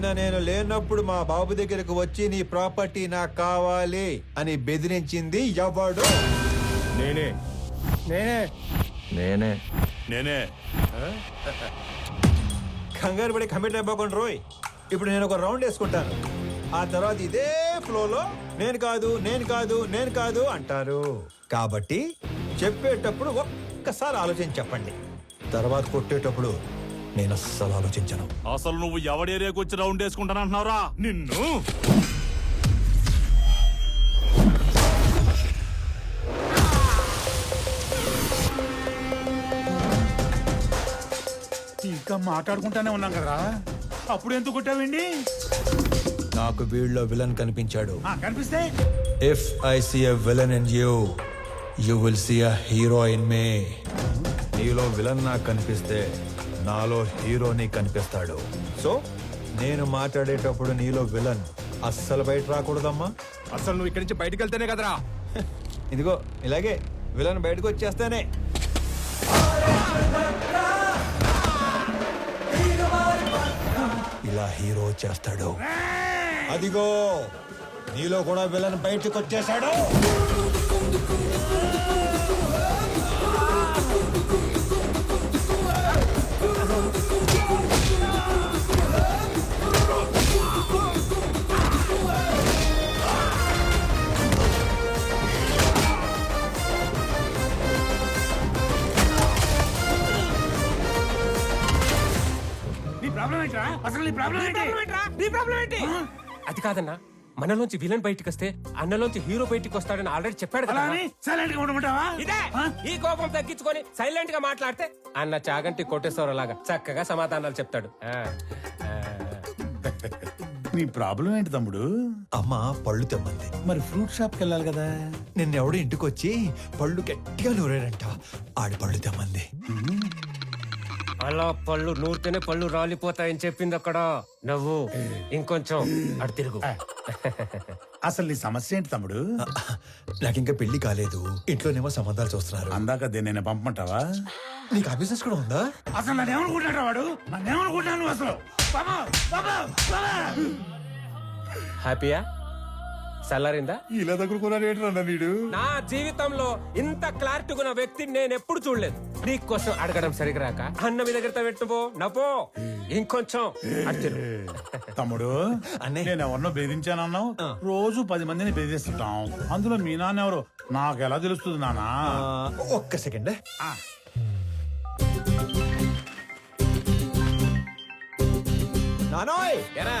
నిన్న నేను లేనప్పుడు మా బాబు దగ్గరకు వచ్చి నీ ప్రాపర్టీ నాకు కావాలి అని బెదిరించింది ఎవడు? నేనే. నేనే. నేనే. నేనే. కంగారు పడి కమిట్ అయిపోకుండా రోయ్. ఇప్పుడు నేను ఒక రౌండ్ వేసుకుంటాను. ఆ తర్వాత ఇదే ఫ్లోలో నేను కాదు నేను కాదు నేను కాదు అంటారు. కాబట్టి చెప్పేటప్పుడు ఒక్కసారి ఆలోచించి చెప్పండి. తర్వాత కొట్టేటప్పుడు నేను అస్సలు ఆలోచించను. అసలు నువ్వు ఎవడి ఏరియాకి వచ్చి రౌండ్ వేసుకుంటానంటున్నావురా నిన్ను? ఇంకా మాట్లాడుకుంటానే ఉన్నాం కదా అప్పుడు ఎందుకు కొట్టావండి నాకు వీళ్ళలో విలన్ కనిపించాడు. ఆ, కనిపిస్తే? If I see a villain in you you will see a hero in me నీలో విలన్ నాకు కనిపిస్తే నాలో హీరోని కనిపిస్తాడు. సో? నేను మాట్లాడేటప్పుడు నీలో విలన్ అస్సలు బయట రాకూడదమ్మా. అసలు నువ్వు ఇక్కడి నుంచి బయటకు వెళ్తేనే కదరా. ఇదిగో ఇలాగే విలన్ బయటకు వచ్చేస్తానే. ఇలా హీరో చేస్తాడు అదిగో నీలో కూడా విలన్ బయటకు వచ్చేసాడు నీ ప్రాబ్లం ఏంట్రా? అసలు నీ ప్రాబ్లం ఏంటి? అది కాదన్నా మనలోంచి విలన్ బయటికి వస్తే అన్నలోంచి హీరో బయటికి వస్తాడని ఆల్రెడీ చెప్పాడు కదా. సైలెంట్గా ఉండమంటావా? ఇదే ఆ? ఈ కోపం తగ్గించుకొని సైలెంట్గా మాట్లాడితే అన్న చాగంటి కొట్టేశ్వర లాగా చక్కగా సమాధానాలు చెప్తాడు. ఆ, ఆ. నీ ప్రాబ్లం ఏంటి తమ్ముడు? అమ్మ పళ్ళు తెమ్మంది. మరి ఫ్రూట్ షాప్కి వెళ్ళాలి కదా? నిన్నెవడు ఇంటికి వచ్చి పళ్ళు గట్టిగా నూరాడంట. ఆడి పళ్ళు తెమ్మంది. అలా పళ్ళు నూరితేనే పళ్ళు రాలిపోతాయని చెప్పింది అక్కడ. నవ్వు ఇంకొంచెం అటు తిరుగు. అసలు నీ సమస్య ఏంటి తమ్ముడు? నాకు ఇంకా పెళ్ళి కాలేదు. ఇంట్లోనేమో సంబంధాలు చూస్తున్నారు. అందాక నేను పంపమంటావా? నీకు ఆ బిజినెస్ కూడా ఉందా? అసలు నన్ను ఏమనుకుంటాడు వాడు? నన్ను ఏమనుకుంటాను అసలు? బాబా, బాబా, బాబా. హ్యాపీయా? చల్లారిందా? ఇలా ఏంటన్నా వీడు? నా జీవితంలో ఇంత క్లారిటీ ఉన్న వ్యక్తిని నేను ఎప్పుడు చూడలేదు. నీ కోసం అడగడం సరిగా రాక అన్న మీ దగ్గర పెట్టుపో నవ్వో ఇంకొంచెం. తమ్ముడు. నేను ఎవరినో బెదిరించానన్నావు? రోజు పది మందిని బెదిరిస్తుంటాం. అందులో మీ నాన్న ఎవరు? నాకు ఎలా తెలుస్తుంది నానా ఒక్క సెకండ్. నానోయ్! ఎరా.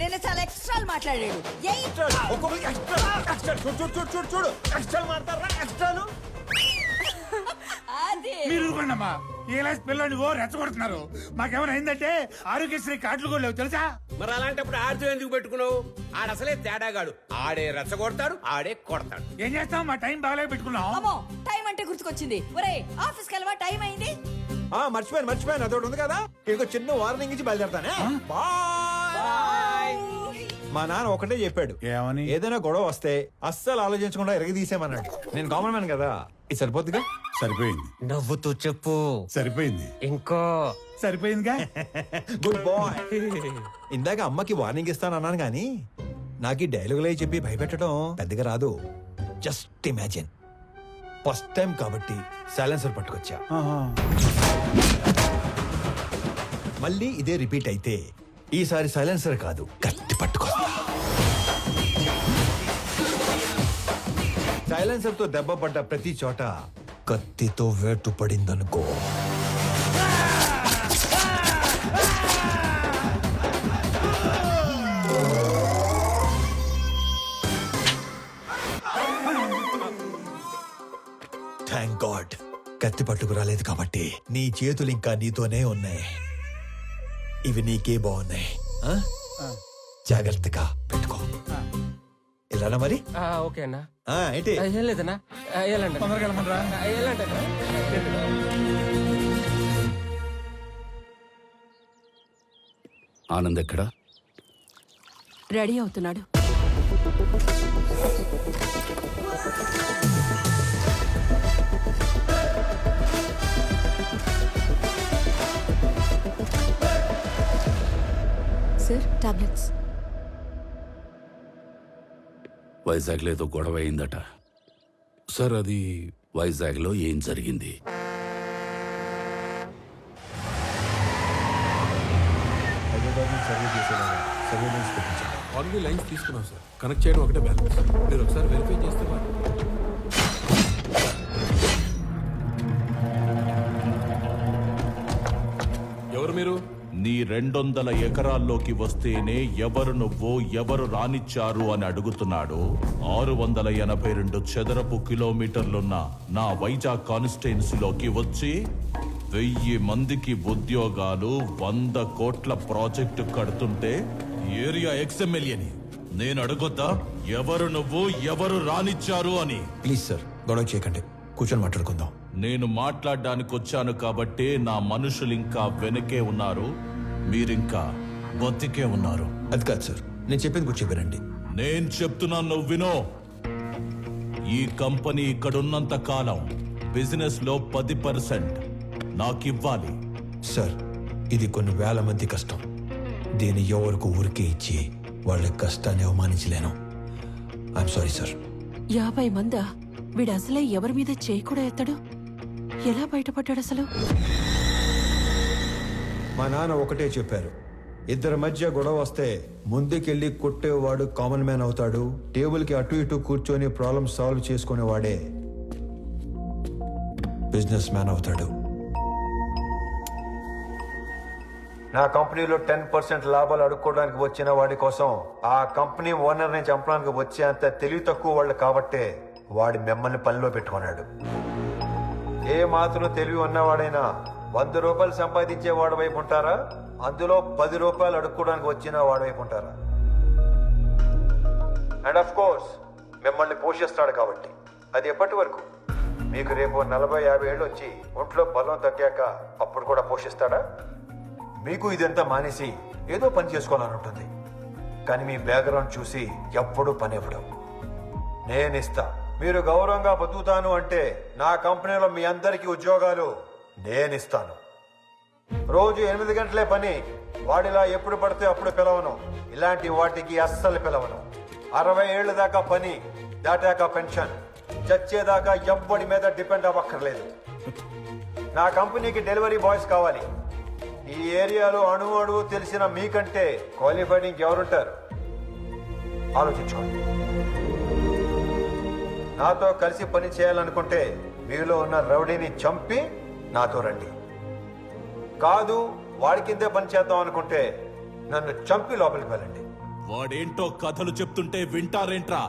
నేను చాలా ఎక్స్ట్రాలు మాట్లాడాడు ఏయ్ ఒక్కొక్కరికి ఎక్స్ట్రా ఎక్స్ట్రా చూడు చూడు చూడు చూడు. చూడు ఎక్స్ట్రా మాడతారా ఎక్స్ట్రాలు అదే. మీరు ఊరుకోండమ్మా. ఏలాస్ పిల్లని ఓ రెచ్చగొడుతున్నారు. మాకేమైనా అయిందంటే ఆరోగ్యశ్రీ కార్డులు కూడా లేవు తెలుసా? మరి అలాంటప్పుడు ఆడితో ఎందుకు పెట్టుకున్నావు? ఆడ అసలే తేడాగాడు ఆడే రెచ్చగొడతాడు ఆడే కొడతాడు. ఏం చేస్తాం? మా టైం బాగాలే పెట్టుకున్నాం. అమ్మో టైం అంటే గుర్తుకొచ్చింది. ఒరే ఆఫీస్కి వెళ్ళవా? టైం అయింది? ఆ మర్చిపోయాను మర్చిపోయాను. అదొకటి ఉంది కదా? ఇంకో చిన్న వార్నింగ్ ఇచ్చి బయలుదేరతానే. బాయ్. మా నాన్న ఒకటే చెప్పాడు. ఏమని? ఏదైనా గొడవ వస్తే అస్సలు ఆలోచించకుండా ఎరగదీసేమన్నాడు నేను కామన్ మ్యాన్ కదా. ఇది సరిపోద్దిగా? సరిపోయింది. నవ్వుతూ చెప్పు. సరిపోయింది. ఇంకో. సరిపోయిందిగా? గుడ్ బాయ్ ఇందాక అమ్మకి వార్నింగ్ ఇస్తాను అన్నాను కానీ నాకు ఈ డైలాగులే చెప్పి భయపెట్టడం పెద్దగా రాదు. జస్ట్ ఇమాజిన్ ఫస్ట్ టైం కాబట్టి సైలెన్సర్ పట్టుకొచ్చా. మళ్ళీ ఇదే రిపీట్ అయితే ఈసారి సైలెన్సర్ కాదు కట్టి పట్టుకో. సైలెన్సర్తో దెబ్బ పడ్డ ప్రతి చోట కత్తితో వేటు పడిందనుకో థ్యాంక్ గాడ్ కత్తి పట్టుకురాలేదు కాబట్టి నీ చేతులు ఇంకా నీతోనే ఉన్నాయి. ఇవి నీకే బాగున్నాయి. ఆ? జాగ్రత్తగా పెట్టుకో. ఇలానా మరి? ఆ, ఓకే అన్నా. ఆ, ఏంటి? ఆ, ఏం లేదన్నా. ఆ, వెళ్ళండి తొందరగా వెళ్ళమంటారా? ఆ, వెళ్ళండి అన్నా. ఆనంద్ ఎక్కడా? రెడీ అవుతున్నాడు. సార్? టాబ్లెట్స్. వైజాగ్లో ఏదో గొడవ అయిందట. సార్ అది వైజాగ్లో ఏం జరిగింది? ఆల్రెడీ లైన్స్ తీసుకున్నాం సార్. కనెక్ట్ చేయడం ఒకటే బ్యాలెన్స్. మీరు ఒకసారి వెరిఫై చేస్తే నీ రెండొందల ఎకరాల్లోకి వస్తేనే ఎవరు నువ్వు ఎవరు రానిచ్చారు అని అడుగుతున్నాడు. ఆరు వందల ఎనభై రెండు చదరపు కిలోమీటర్లున్న నా వైజాగ్ కాన్స్టిట్యున్సీలోకి వచ్చి వెయ్యి మందికి ఉద్యోగాలు వంద కోట్ల ప్రాజెక్టు కడుతుంటే ఏరియా ఎక్స్ఎమ్మెల్యేని నేను అడగొద్దా? ఎవరు నువ్వు ఎవరు రానిచ్చారు అని? ప్లీజ్ సార్ గొడవ చేయకండి. కూర్చొని మాట్లాడుకుందాం. నేను మాట్లాడడానికి వచ్చాను కాబట్టే నా మనుషులు ఇంకా వెనకే ఉన్నారు మీరింకా బతికే ఉన్నారు. అది కాదు సార్ నేను చెప్పింది కూర్చో వినండి నేను చెప్తున్నాను నువ్వు వినో. ఈ కంపెనీ ఇక్కడున్నంత కాలం బిజినెస్లో పది పర్సెంట్ నాకివ్వాలి. సార్ ఇది కొన్ని వేల మంది కష్టం. దీన్ని ఎవరికి ఊరికే ఇచ్చి వాళ్ళ కష్టాన్ని అవమానించలేను. ఐఎమ్ సారీ సార్ యాభై మందా? వీడు అసలే ఎవరి మీద చేయి కూడా ఎత్తాడు? ఎలా బయటపడ్డాడు అసలు? మా నాన్న ఒకటే చెప్పారు. ఇద్దరి మధ్య గొడవ వస్తే ముందుకెళ్ళి కొట్టేవాడు కామన్ మ్యాన్ అవుతాడు. టేబుల్కి అటు ఇటు కూర్చొని ప్రాబ్లం సాల్వ్ చేసుకునేవాడే బిజినెస్ మ్యాన్ అవుతాడు. నా కంపెనీలో టెన్ పర్సెంట్ లాభాలు అడుక్కోవడానికి వచ్చిన వాడి కోసం ఆ కంపెనీ ఓనర్ని చంపడానికి వచ్చేంత తెలివి తక్కువ వాళ్ళు కాబట్టే వాడి మిమ్మల్ని పనిలో పెట్టుకున్నాడు. ఏ మాత్రం తెలివి ఉన్నవాడైనా వంద రూపాయలు సంపాదించే వాడి వైపు ఉంటారా? అందులో పది రూపాయలు అడుక్కోవడానికి వచ్చిన వాడి వైపు ఉంటారా? అండ్ ఆఫ్ కోర్స్ మిమ్మల్ని పోషిస్తాడు కాబట్టి. అది ఎప్పటి వరకు? మీకు రేపు నలభై యాభై ఏళ్ళు వచ్చి ఒంట్లో బలం తగ్గాక అప్పుడు కూడా పోషిస్తాడా? మీకు ఇదంతా మానేసి ఏదో పని చేసుకోవాలని ఉంటుంది. కానీ మీ బ్యాక్గ్రౌండ్ చూసి ఎప్పుడూ పని ఇవ్వడం. నేను ఇస్తా. మీరు గౌరవంగా బతుకుతాను అంటే నా కంపెనీలో మీ అందరికీ ఉద్యోగాలు నేను ఇస్తాను రోజు ఎనిమిది గంటలే పని వాడిలా ఎప్పుడు పడితే అప్పుడు పిలవను. ఇలాంటి వాటికి అస్సలు పిలవను. అరవై ఏళ్ళ దాకా పని దాటాక పెన్షన్. చచ్చేదాకా ఎవ్వడి మీద డిపెండ్ అవ్వక్కర్లేదు. నా కంపెనీకి డెలివరీ బాయ్స్ కావాలి. ఈ ఏరియాలో అణువు అణువు తెలిసిన మీకంటే క్వాలిఫైడ్ ఇంకెవరుంటారు? ఆలోచించుకోండి. నాతో కలిసి పని చేయాలనుకుంటే మీలో ఉన్న రౌడీని చంపి నాతో రండి. కాదు వాడి కిందే పని చేద్దాం అనుకుంటే నన్ను చంపి లోపలికి వెళ్ళండి. వాడేంటో కథలు చెప్తుంటే వింటారేంట్రా?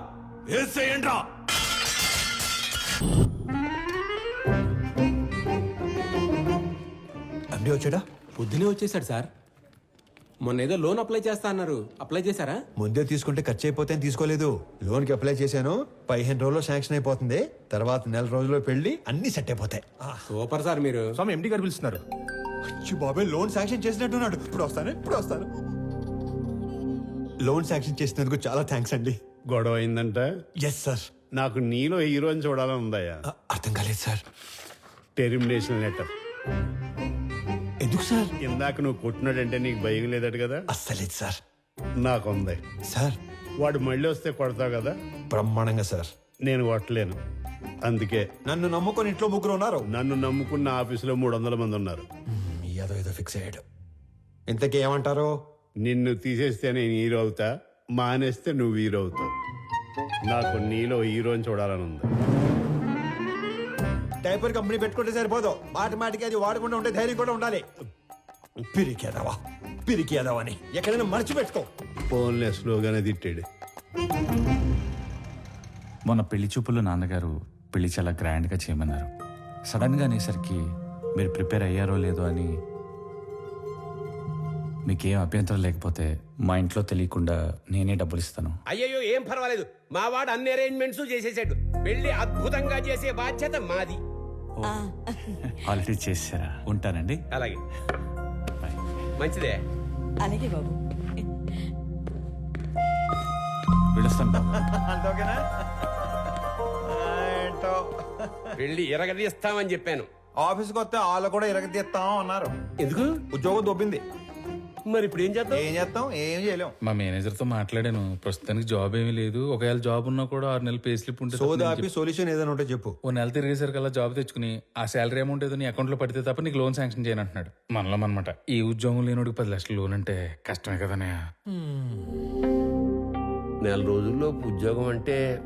ఏసేయండ్రా అండి వచ్చాడా? పొద్దునే వచ్చేసాడు సార్. మొన్న ఏదో లోన్ అప్లై చేస్తా అన్నారు. అప్లై చేశారా? ముందే తీసుకుంటే ఖర్చు అయిపోతే అని తీసుకోలేదు. లోన్కి అప్లై చేశాను. పదిహేను రోజుల్లో శాంక్షన్ అయిపోతుంది. తర్వాత నెల రోజుల్లో పెళ్ళి అన్ని సెట్ అయిపోతాయి. సూపర్ సార్ మీరు. స్వామి ఎండి గారు పిలుస్తున్నారు. అచ్చి బాబాయ్ లోన్ శాంక్షన్ చేసినట్టున్నాడు. ఇప్పుడు వస్తాను ఇప్పుడు వస్తాను. లోన్ శాంక్షన్ చేసినందుకు చాలా థ్యాంక్స్ అండి. గొడవ అయిందంట? ఎస్ సార్ నాకు నీలో హీరోని చూడాలని ఉందయ్యా. అర్థం కాలేదు సార్ టెర్మినేషన్ లెటర్ ఎందుకు సార్? ఇందాక నువ్వు కొట్టినాడంటే నీకు భయం లేదట కదా? అస్సలేదు సార్. నాకు ఉంది సార్. వాడు మళ్ళీ వస్తే కొడతావు కదా? బ్రహ్మాండంగా సార్. నేను కొట్టలేను. అందుకే నన్ను నమ్ముకొని ఇంట్లో ముగ్గురు ఉన్నారు. నన్ను నమ్ముకున్న ఆఫీసులో మూడు వందల మంది ఉన్నారు. ఏదో ఏదో ఫిక్స్ అయ్యాడు. ఇంతకీ ఏమంటారు? నిన్ను తీసేస్తే నేను హీరో అవుతా మానేస్తే నువ్వు హీరో అవుతావు. నాకు నీలో హీరోని చూడాలని ఉంది. డైపర్ కంపెనీ పెట్టుకుంటే సరిపోదు. మాటి మాటికి అది వాడకుండా ఉంటే ధైర్యం కూడా ఉండాలి. పిరికేదవా? పిరికేదవని. ఎక్కడైనా మర్చిపెట్టుకో. ఫోన్లే స్లోగానే తిట్టాడు. మొన్న పెళ్ళి చూపుల్లో నాన్నగారు పెళ్ళి చాలా గ్రాండ్గా చేయమన్నారు. సడన్గా అనేసరికి మీరు ప్రిపేర్ అయ్యారో లేదో అని మీకేం అభ్యంతరం లేకపోతే మా ఇంట్లో తెలియకుండా నేనే డబ్బులు ఇస్తాను. అయ్యయ్యో ఏం పర్వాలేదు. మా వాడు అన్ని అరేంజ్మెంట్స్ చేసేసాడు. పెళ్ళి అద్భుతంగా చేసే బాధ్యత మాది. ఆల్రెడీ చేసారా ఉంటానండి. అలాగే. మంచిదే. అలాగే బాబు. వెళ్ళొస్తాను ఏంటో. పెళ్ళి ఎరగదీస్తామని చెప్పాను. ఆఫీస్కి వస్తే వాళ్ళు కూడా ఇరగతీస్తాం అన్నారు ఎందుకు? ఉద్యోగం దొబ్బింది. మరి ఇప్పుడు ఏం చేద్దాం? ఏం చేస్తాం? ఏం చేయలేం. మా మేనేజర్తో మాట్లాడాను. ప్రస్తుతానికి జాబ్ ఏమీ లేదు. ఒకవేళ జాబ్ ఉన్నా కూడా ఆరు నెలలు పే స్లిప్ ఉంటే తప్ప సోదా నేను ఆపి సొల్యూషన్ ఏదైనా ఉంటే చెప్పు. ఓ నెల తిరిగేసరికల్లా జాబ్ తెచ్చుకుని ఆ శాలరీ అమౌంట్ ఏదో నీ అకౌంట్లో పడితే తప్ప నీకు లోన్ శాంక్షన్ చేయను అంటున్నాడు. మనలో అనమాట ఈ ఉద్యోగం లేనోడికి పది లక్షలు లోన్ అంటే కష్టమే కదనే నెల రోజుల్లో ఉద్యోగం అంటే.